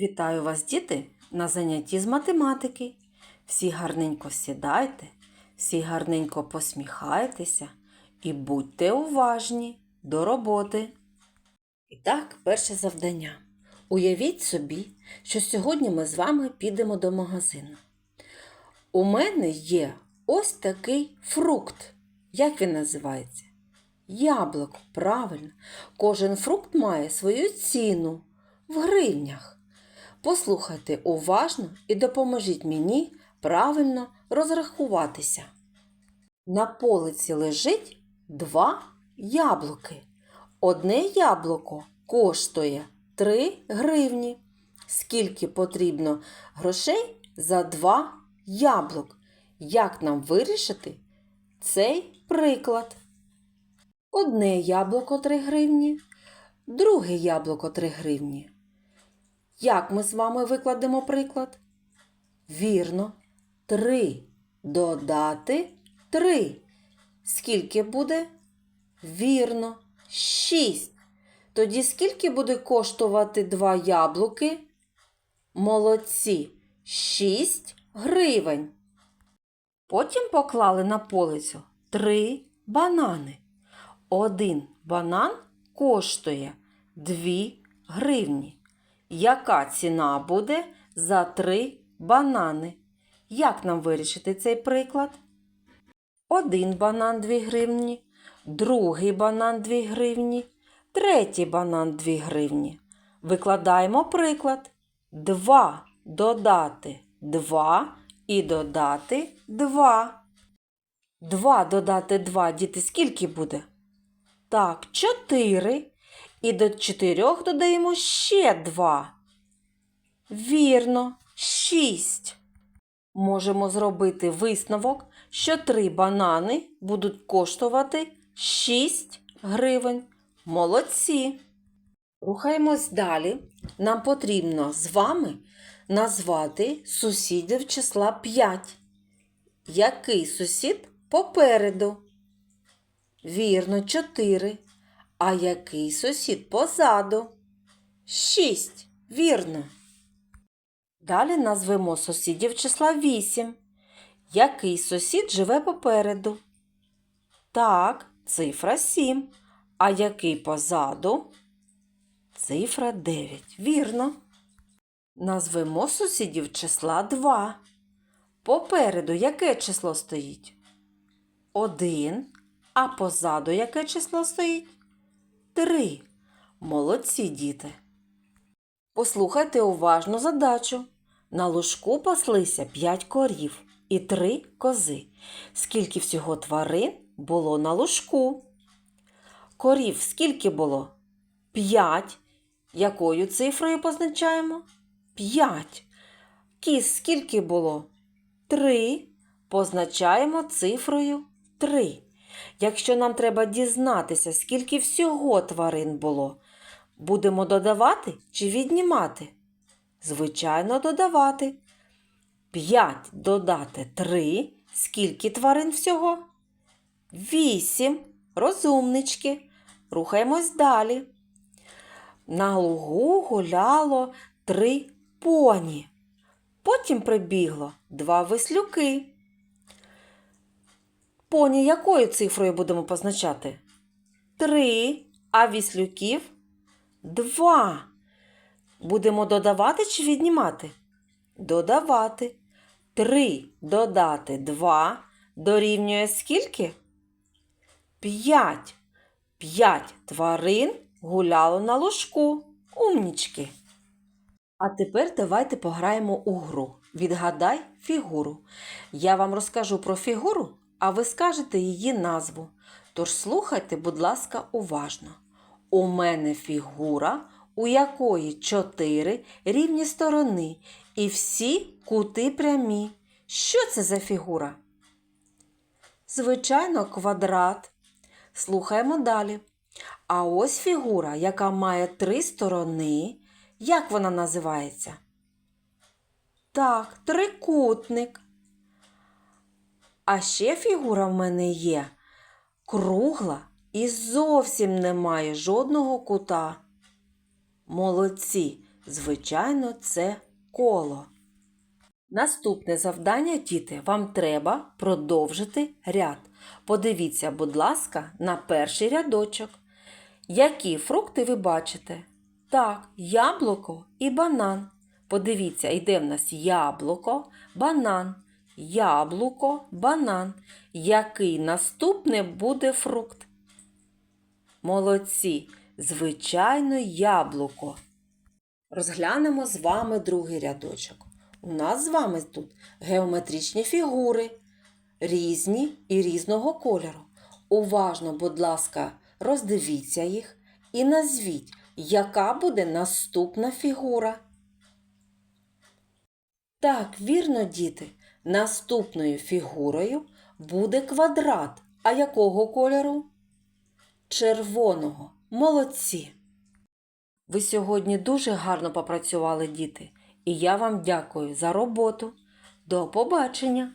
Вітаю вас, діти, на занятті з математики. Всі гарненько сідайте, всі гарненько посміхайтеся і будьте уважні до роботи. І так, перше завдання. Уявіть собі, що сьогодні ми з вами підемо до магазину. У мене є ось такий фрукт. Як він називається? Яблуко, правильно. Кожен фрукт має свою ціну в гривнях. Послухайте уважно і допоможіть мені правильно розрахуватися. На полиці лежить два яблуки. Одне яблуко коштує 3 гривні. Скільки потрібно грошей за два яблук? Як нам вирішити цей приклад? Одне яблуко 3 гривні, друге яблуко 3 гривні. Як ми з вами викладемо приклад? Вірно, 3 додати 3. Скільки буде? Вірно, 6. Тоді скільки буде коштувати два яблуки? Молодці, 6 гривень. Потім поклали на полицю 3 банани. Один банан коштує 2 гривні. Яка ціна буде за 3 банани? Як нам вирішити цей приклад? Один банан 2 гривні, другий банан 2 гривні, третій банан 2 гривні. Викладаємо приклад. 2 додати 2 і додати 2. 2 додати 2, діти, скільки буде? Так, 4. І до 4 додаємо ще 2. Вірно, 6. Можемо зробити висновок, що 3 банани будуть коштувати 6 гривень. Молодці. Рухаємось далі. Нам потрібно з вами назвати сусідів числа 5. Який сусід попереду? Вірно, 4. А який сусід позаду? 6. Вірно. Далі назвемо сусідів числа 8. Який сусід живе попереду? Так, цифра 7. А який позаду? Цифра 9. Вірно. Назвемо сусідів числа 2. Попереду яке число стоїть? 1. А позаду яке число стоїть? 3. Молодці діти. Послухайте уважно задачу. На лужку паслися 5 корів і 3 кози. Скільки всього тварин було на лужку? Корів скільки було? 5. Якою цифрою позначаємо? 5. Кіз скільки було? 3. Позначаємо цифрою 3. Якщо нам треба дізнатися, скільки всього тварин було, будемо додавати чи віднімати? Звичайно, додавати. 5 додати 3. Скільки тварин всього? 8. Розумнички. Рухаємось далі. На лугу гуляло три поні. Потім прибігло два веслюки. Поні якою цифрою будемо позначати? Три, а віслюків два. Будемо додавати чи віднімати? Додавати. Три додати два дорівнює скільки? П'ять. П'ять тварин гуляло на ложку. Умнічки. А тепер давайте пограємо у гру. Відгадай фігуру. Я вам розкажу про фігуру, а ви скажете її назву. Тож слухайте, будь ласка, уважно. У мене фігура, у якої чотири рівні сторони і всі кути прямі. Що це за фігура? Звичайно, квадрат. Слухаємо далі. А ось фігура, яка має три сторони. Як вона називається? Так, трикутник. А ще фігура в мене є кругла і зовсім немає жодного кута. Молодці! Звичайно, це коло. Наступне завдання, діти, вам треба продовжити ряд. Подивіться, будь ласка, на перший рядочок. Які фрукти ви бачите? Так, яблуко і банан. Подивіться, йде в нас яблуко, банан, яблуко, банан. Який наступне буде фрукт? Молодці, звичайно, яблуко. Розглянемо з вами другий рядочок. У нас з вами тут геометричні фігури, різні і різного кольору. Уважно, будь ласка, роздивіться їх і назвіть, яка буде наступна фігура. Так, вірно, діти, наступною фігурою буде квадрат. А якого кольору? Червоного. Молодці! Ви сьогодні дуже гарно попрацювали, діти, і я вам дякую за роботу. До побачення!